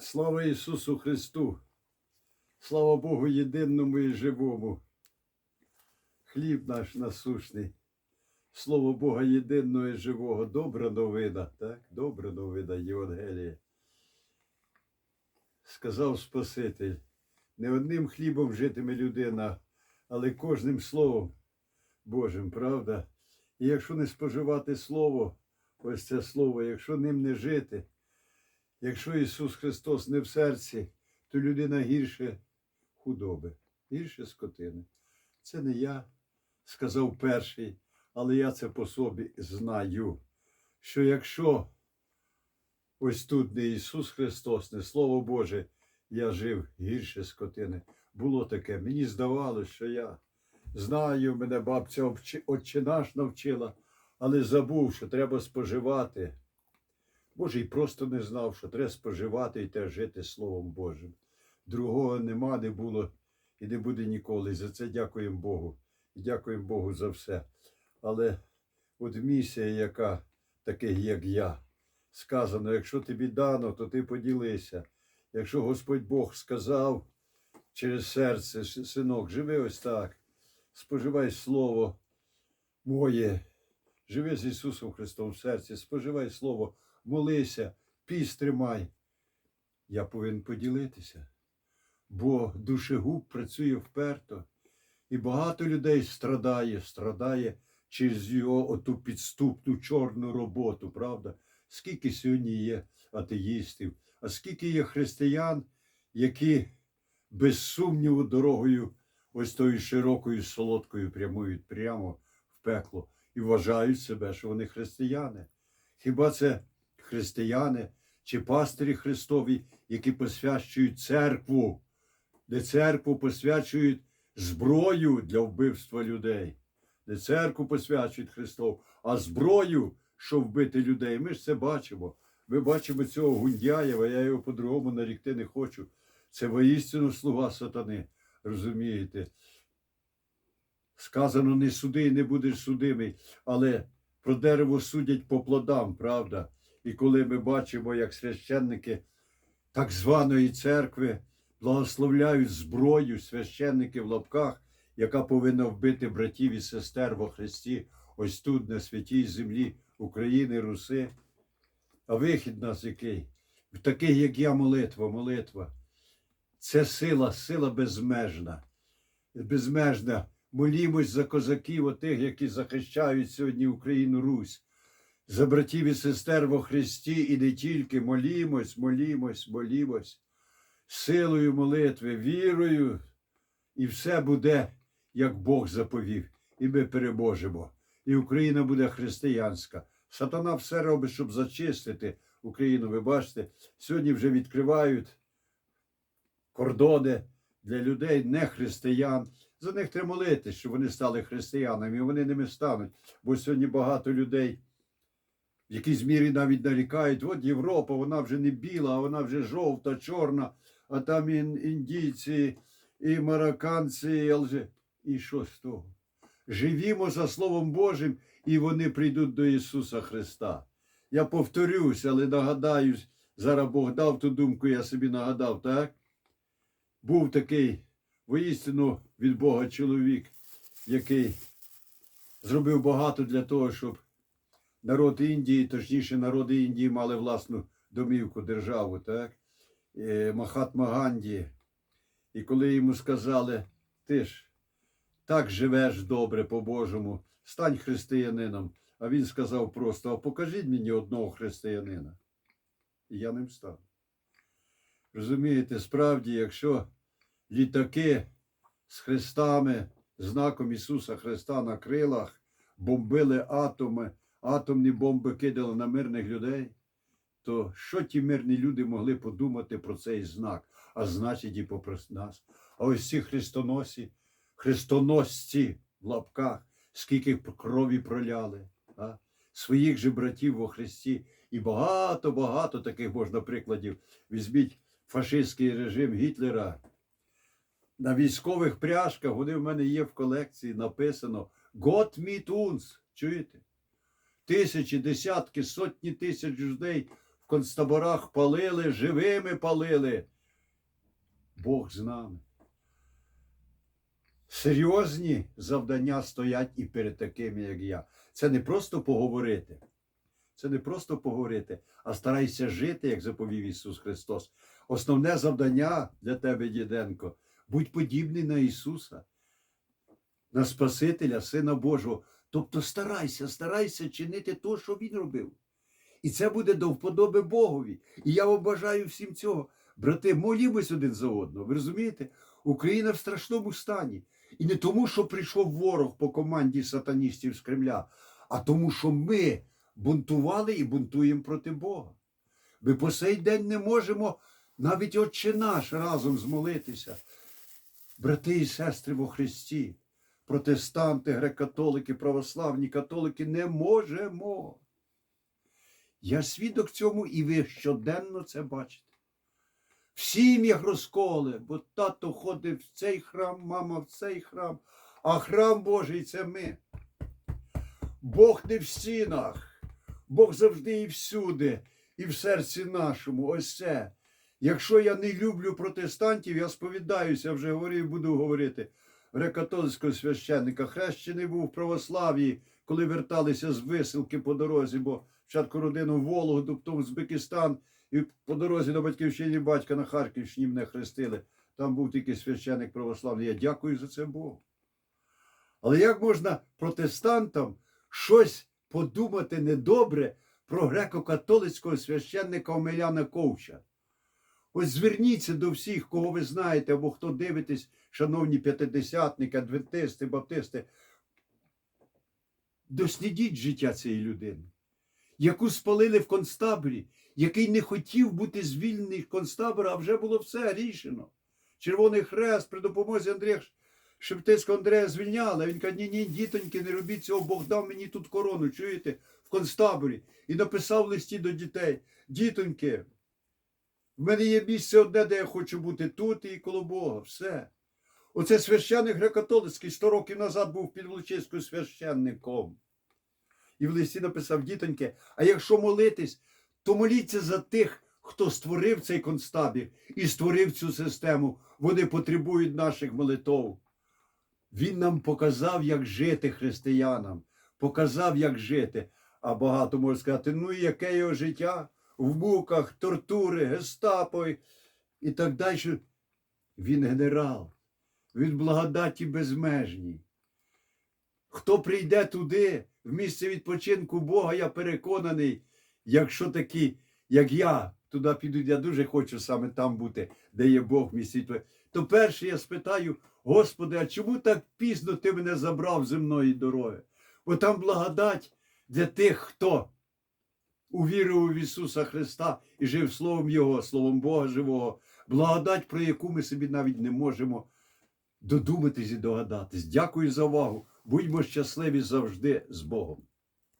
Слава Ісусу Христу! Слава Богу єдиному і живому. Хліб наш насушний. Слово Бога єдиного і живого. Добра новина, так? Добра новина Євангелія. Сказав Спаситель, не одним хлібом житиме людина, але кожним словом Божим, правда? І якщо не споживати Слово, ось це Слово, якщо ним не жити, Якщо Ісус Христос не в серці, то людина гірше худоби, гірше скотини. Це не я сказав перший, але я це по собі знаю. Що якщо ось тут не Ісус Христос, не Слово Боже, я жив гірше скотини. Було таке. Мені здавалося, що я знаю, мене бабця отче наш навчила, але забув, що треба споживати. Може, і просто не знав, що треба споживати і те жити Словом Божим. Другого нема, не було і не буде ніколи. За це дякуємо Богу. І дякуємо Богу за все. Але от місія, яка таких, як я, сказано, якщо тобі дано, то ти поділися. Якщо Господь Бог сказав через серце, синок, живи ось так, споживай Слово моє, живи з Ісусом Христом в серці, споживай Слово молися, піст тримай. Я повинен поділитися, бо душегуб працює вперто, і багато людей страдає, страдає через його оту підступну чорну роботу, правда? Скільки сьогодні є атеїстів, а скільки є християн, які без сумніву дорогою ось тою широкою солодкою прямують прямо в пекло і вважають себе, що вони християни. Хіба це християни чи пастирі Христові, які посвячують церкву, де церкву посвячують зброю для вбивства людей, де церкву посвячують Христов, а зброю, що вбити людей. Ми ж це бачимо. Ми бачимо цього Гундяєва, я його по-другому нарікти не хочу. Це воістину слуга сатани, розумієте? Сказано, не суди і не будеш судимий, але про дерево судять по плодам, правда? І коли ми бачимо, як священники так званої церкви благословляють зброю священники в лапках, яка повинна вбити братів і сестер во Христі, ось тут, на святій землі України, Руси. А вихід нас який? Такий, як я, молитва, молитва. Це сила, сила безмежна. Безмежна. Молімось за козаків, отих, які захищають сьогодні Україну Русь за братів і сестер во Христі і не тільки молімось, молімось, молімось, силою молитви, вірою, і все буде, як Бог заповів, і ми переможемо. І Україна буде християнська. Сатана все робить, щоб зачистити Україну. Ви бачите, сьогодні вже відкривають кордони для людей, не християн. За них треба молитись, щоб вони стали християнами, і вони ними стануть. Бо сьогодні багато людей в якійсь мірі навіть нарікають, от Європа, вона вже не біла, а вона вже жовта, чорна, а там і індійці, і марокканці, і алжи. І що з того? Живімо за Словом Божим, і вони прийдуть до Ісуса Христа. Я повторюсь, але нагадаю, зараз Бог дав ту думку, я собі нагадав, так? Був такий воістину від Бога чоловік, який зробив багато для того, щоб народ Індії, точніше, народи Індії мали власну домівку, державу, так? Е, Махатма Ганді. І коли йому сказали, ти ж так живеш добре по-божому, стань християнином. А він сказав просто: а покажіть мені одного християнина. І я ним стану. Розумієте, справді, якщо літаки з хрестами, знаком Ісуса Христа на крилах, бомбили атоми, атомні бомби кидали на мирних людей, то що ті мирні люди могли подумати про цей знак, а значить і попри нас. А ось ці хрестоносі, хрестоносці в лапках, скільки крові проляли, а? своїх же братів во Христі. І багато-багато таких можна прикладів. Візьміть фашистський режим Гітлера. На військових пряжках вони в мене є в колекції написано Gott mit uns. Чуєте? Тисячі, десятки, сотні тисяч людей в концтаборах палили, живими палили. Бог з нами. Серйозні завдання стоять і перед такими, як я. Це не просто поговорити. Це не просто поговорити, а старайся жити, як заповів Ісус Христос. Основне завдання для тебе, Діденко, будь подібний на Ісуса, на Спасителя, Сина Божого. Тобто старайся, старайся чинити те, що Він робив. І це буде до вподоби Богові. І я вам бажаю всім цього. Брати, молімось один за одного. Ви розумієте? Україна в страшному стані. І не тому, що прийшов ворог по команді сатаністів з Кремля, а тому, що ми бунтували і бунтуємо проти Бога. Ми по сей день не можемо навіть Отче наш разом змолитися. Брати і сестри во Христі, протестанти, греко-католики, православні католики не можемо. Я свідок цьому, і ви щоденно це бачите. В сім'ях розколи, бо тато ходить в цей храм, мама в цей храм, а храм Божий це ми. Бог не в стінах, Бог завжди і всюди, і в серці нашому. Ось це. Якщо я не люблю протестантів, я сповідаюся, вже говорив, і буду говорити. Греко-католицького священника, хрещений був в православ'ї, коли верталися з висилки по дорозі, бо спочатку родину в Вологду, потім Узбекистан, і по дорозі до батьківщини батька на Харківщині мене хрестили. Там був тільки священник православний. Я дякую за це Богу. Але як можна протестантам щось подумати недобре про греко-католицького священника Омеляна Ковча? Ось зверніться до всіх, кого ви знаєте, або хто дивитесь, шановні п'ятидесятники, адвентисти, баптисти. Дослідіть життя цієї людини, яку спалили в концтаборі, який не хотів бути звільнений концтабора, а вже було все рішено. Червоний хрест при допомозі Андрія Шептицького Андрея звільняли. Він каже, ні, ні, дітоньки, не робіть цього, Бог дав мені тут корону, чуєте, в концтаборі. І написав листі до дітей: Дітоньки, в мене є місце одне, де я хочу бути тут і коло Бога. Все. Оце священник греко-католицький 100 років назад був під Волочиською священником. І в листі написав, дітоньки, а якщо молитись, то моліться за тих, хто створив цей концтабір і створив цю систему. Вони потребують наших молитов. Він нам показав, як жити християнам, показав, як жити. А багато може сказати, ну і яке його життя в муках, тортури, гестапо і- так далі. Він генерал, він благодаті безмежній. Хто прийде туди, в місце відпочинку Бога, я переконаний, якщо такі, як я, туди підуть, я дуже хочу саме там бути, де є Бог місці відпочинку. То перше я спитаю, Господи, а чому так пізно ти мене забрав земної дороги? Бо там благодать для тих, хто увірував в Ісуса Христа і жив Словом Його, Словом Бога живого. Благодать, про яку ми собі навіть не можемо додуматись і догадатись. Дякую за увагу. Будьмо щасливі завжди з Богом.